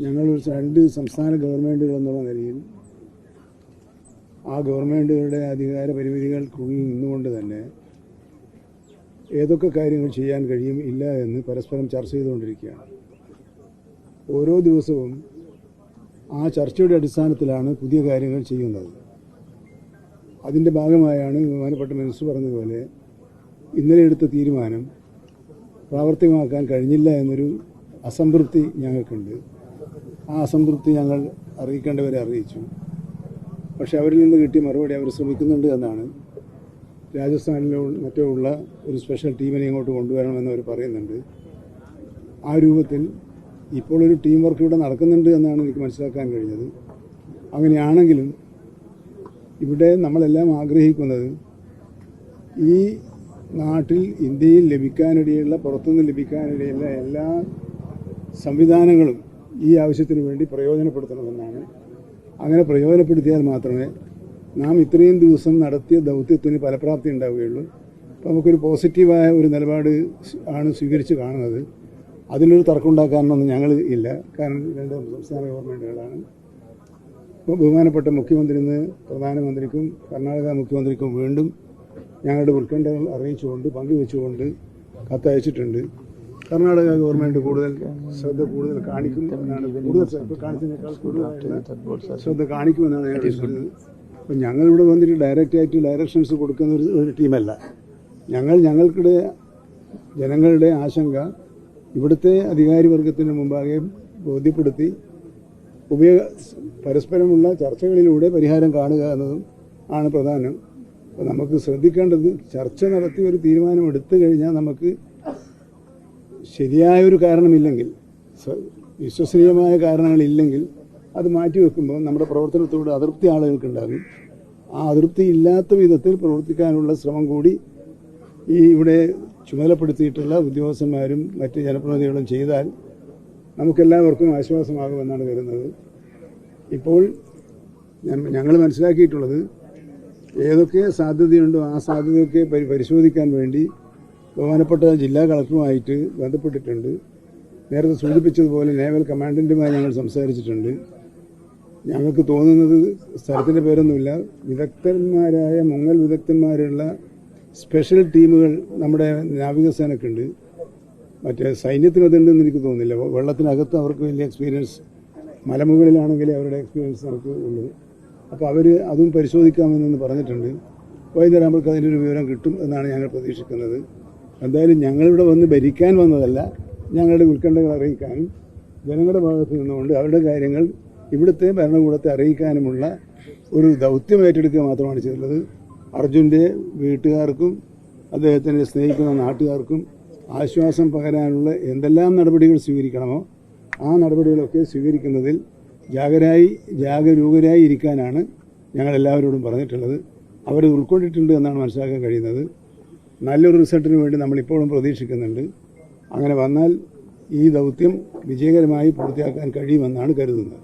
ഞങ്ങൾ രണ്ട് സംസ്ഥാന ഗവൺമെന്റുകൾ എന്നുള്ള നിലയിൽ ആ ഗവൺമെന്റുകളുടെ അധികാര പരിമിതികൾക്കുള്ളിൽ നിന്നുകൊണ്ട് തന്നെ ഏതൊക്കെ കാര്യങ്ങൾ ചെയ്യാൻ കഴിയും ഇല്ല എന്ന് പരസ്പരം ചർച്ച ചെയ്തുകൊണ്ടിരിക്കുകയാണ്. ഓരോ ദിവസവും ആ ചർച്ചയുടെ അടിസ്ഥാനത്തിലാണ് പുതിയ കാര്യങ്ങൾ ചെയ്യുന്നത്. അതിന്റെ ഭാഗമായാണ് ബഹുമാനപ്പെട്ട മിനിസ്റ്റർ പറഞ്ഞതുപോലെ ഇന്നലെ എടുത്ത തീരുമാനം പ്രാവർത്തികമാക്കാൻ കഴിഞ്ഞില്ല എന്നൊരു അസംതൃപ്തി ഞങ്ങൾക്കുണ്ട്. ആ അസംതൃപ്തി ഞങ്ങൾ അറിയിക്കേണ്ടവരെ അറിയിച്ചു. പക്ഷെ അവരിൽ നിന്ന് കിട്ടിയ മറുപടി അവർ ശ്രമിക്കുന്നുണ്ട് എന്നാണ്. രാജസ്ഥാനിലോ മറ്റോ ഉള്ള ഒരു സ്പെഷ്യൽ ടീമിനെ ഇങ്ങോട്ട് കൊണ്ടുവരണമെന്ന് അവർ പറയുന്നുണ്ട്. ആ രൂപത്തിൽ ഇപ്പോൾ ഒരു ടീം വർക്ക് ഇവിടെ നടക്കുന്നുണ്ട് എന്നാണ് എനിക്ക് മനസ്സിലാക്കാൻ കഴിഞ്ഞത്. അങ്ങനെയാണെങ്കിലും ഇവിടെ നമ്മളെല്ലാം ആഗ്രഹിക്കുന്നത് ഈ നാട്ടിൽ ഇന്ത്യയിൽ ലഭിക്കാനിടയുള്ള പുറത്തുനിന്ന് ലഭിക്കാനിടയുള്ള എല്ലാ സംവിധാനങ്ങളും ഈ ആവശ്യത്തിന് വേണ്ടി പ്രയോജനപ്പെടുത്തണമെന്നാണ്. അങ്ങനെ പ്രയോജനപ്പെടുത്തിയാൽ മാത്രമേ നാം ഇത്രയും ദിവസം നടത്തിയ ദൗത്യത്തിന് ഫലപ്രാപ്തി ഉണ്ടാവുകയുള്ളൂ. അപ്പോൾ നമുക്കൊരു പോസിറ്റീവായ ഒരു നിലപാട് ആണ് സ്വീകരിച്ച് കാണുന്നത്. അതിനൊരു തർക്കമുണ്ടാക്കാനൊന്നും ഞങ്ങൾ ഇല്ല. കാരണം രണ്ട് സംസ്ഥാന ഗവൺമെന്റുകളാണ് ബഹുമാനപ്പെട്ട മുഖ്യമന്ത്രി ഇന്ന് പ്രധാനമന്ത്രിക്കും കർണാടക മുഖ്യമന്ത്രിക്കും വീണ്ടും ഞങ്ങളുടെ ഉത്കണ്ഠകൾ അറിയിച്ചുകൊണ്ട് പങ്കുവെച്ചുകൊണ്ട് കത്തയച്ചിട്ടുണ്ട്. കർണാടക ഗവൺമെന്റ് കൂടുതൽ ശ്രദ്ധ കൂടുതൽ കാണിക്കും ശ്രദ്ധ കാണിക്കുമെന്നാണ് ഞാൻ വിശ്വസിക്കുന്നത്. അപ്പം ഞങ്ങളിവിടെ വന്നിട്ട് ഡയറക്റ്റ് ആയിട്ട് ഡയറക്ഷൻസ് കൊടുക്കുന്ന ഒരു ടീമല്ല ഞങ്ങൾ ഞങ്ങൾക്കിടെ ജനങ്ങളുടെ ആശങ്ക ഇവിടുത്തെ അധികാരി വർഗത്തിന് മുമ്പാകെ ബോധ്യപ്പെടുത്തി ഉപയോഗ പരസ്പരമുള്ള ചർച്ചകളിലൂടെ പരിഹാരം കാണുക എന്നതും ആണ് പ്രധാനം. അപ്പോൾ നമുക്ക് ശ്രദ്ധിക്കേണ്ടത് ചർച്ച നടത്തി ഒരു തീരുമാനം എടുത്തു കഴിഞ്ഞാൽ നമുക്ക് ശരിയായ ഒരു കാരണമില്ലെങ്കിൽ വിശ്വസനീയമായ കാരണങ്ങളില്ലെങ്കിൽ അത് മാറ്റിവെക്കുമ്പോൾ നമ്മുടെ പ്രവർത്തനത്തോട് അതൃപ്തി ആളുകൾക്കുണ്ടാകും. ആ അതൃപ്തി ഇല്ലാത്ത വിധത്തിൽ പ്രവർത്തിക്കാനുള്ള ശ്രമം കൂടി ഈ ഇവിടെ ചുമതലപ്പെടുത്തിയിട്ടുള്ള ഉദ്യോഗസ്ഥന്മാരും മറ്റ് ജനപ്രതിനിധികളും ചെയ്താൽ നമുക്കെല്ലാവർക്കും ആശ്വാസമാകുമെന്നാണ് കരുതുന്നത്. ഇപ്പോൾ ഞങ്ങൾ മനസ്സിലാക്കിയിട്ടുള്ളത് ഏതൊക്കെ സാധ്യതയുണ്ടോ ആ സാധ്യതയൊക്കെ പരിശോധിക്കാൻ വേണ്ടി ബഹുമാനപ്പെട്ട ജില്ലാ കളക്ടറുമായിട്ട് ബന്ധപ്പെട്ടിട്ടുണ്ട്. നേരത്തെ സൂചിപ്പിച്ചതുപോലെ നേവൽ കമാൻഡന്റുമായി ഞങ്ങൾ സംസാരിച്ചിട്ടുണ്ട്. ഞങ്ങൾക്ക് തോന്നുന്നത് സ്ഥലത്തിന്റെ പേരൊന്നുമില്ല. വിദഗ്ധന്മാരായ മുങ്ങൽ വിദഗ്ധന്മാരുള്ള സ്പെഷ്യൽ ടീമുകൾ നമ്മുടെ നാവികസേനക്കുണ്ട്. മറ്റേ സൈന്യത്തിന് അതുണ്ടെന്ന് എനിക്ക് തോന്നുന്നില്ല. വെള്ളത്തിനകത്ത് അവർക്ക് വലിയ എക്സ്പീരിയൻസ് മലമുകളിലാണെങ്കിലേ അവരുടെ എക്സ്പീരിയൻസ് നമുക്ക് ഉള്ളൂ അപ്പോൾ അവർ അതും പരിശോധിക്കാമെന്ന് പറഞ്ഞിട്ടുണ്ട്. വൈകുന്നേരം നമ്മൾക്ക് അതിന്റെ ഒരു വിവരം കിട്ടും എന്നാണ് ഞങ്ങൾ പ്രതീക്ഷിക്കുന്നത്. എന്തായാലും ഞങ്ങളിവിടെ വന്ന് ഭരിക്കാൻ വന്നതല്ല ഞങ്ങളുടെ ഉത്കണ്ഠകൾ അറിയിക്കാനും ജനങ്ങളുടെ ഭാഗത്ത് നിന്നുകൊണ്ട് അവരുടെ കാര്യങ്ങൾ ഇവിടുത്തെ ഭരണകൂടത്തെ അറിയിക്കാനുമുള്ള ഒരു ദൗത്യം ഏറ്റെടുക്കുക മാത്രമാണ് ചെയ്തുള്ളത് അർജുന്റെ വീട്ടുകാർക്കും അദ്ദേഹത്തിനെ സ്നേഹിക്കുന്ന നാട്ടുകാർക്കും ആശ്വാസം പകരാനുള്ള എന്തെല്ലാം നടപടികൾ സ്വീകരിക്കണമോ ആ നടപടികളൊക്കെ സ്വീകരിക്കുന്നതിൽ ജാഗരായി ജാഗരൂകരായി ഇരിക്കാനാണ് ഞങ്ങൾ എല്ലാവരോടും പറഞ്ഞിട്ടുള്ളത്. അവർ ഉൾക്കൊണ്ടിട്ടുണ്ട് എന്നാണ് മനസ്സിലാക്കാൻ കഴിയുന്നത്. നല്ലൊരു റിസൾട്ടിന് വേണ്ടി നമ്മളിപ്പോഴും പ്രതീക്ഷിക്കുന്നുണ്ട്. അങ്ങനെ വന്നാൽ ഈ ദൗത്യം വിജയകരമായി പൂർത്തിയാക്കാൻ കഴിയുമെന്നാണ് കരുതുന്നത്.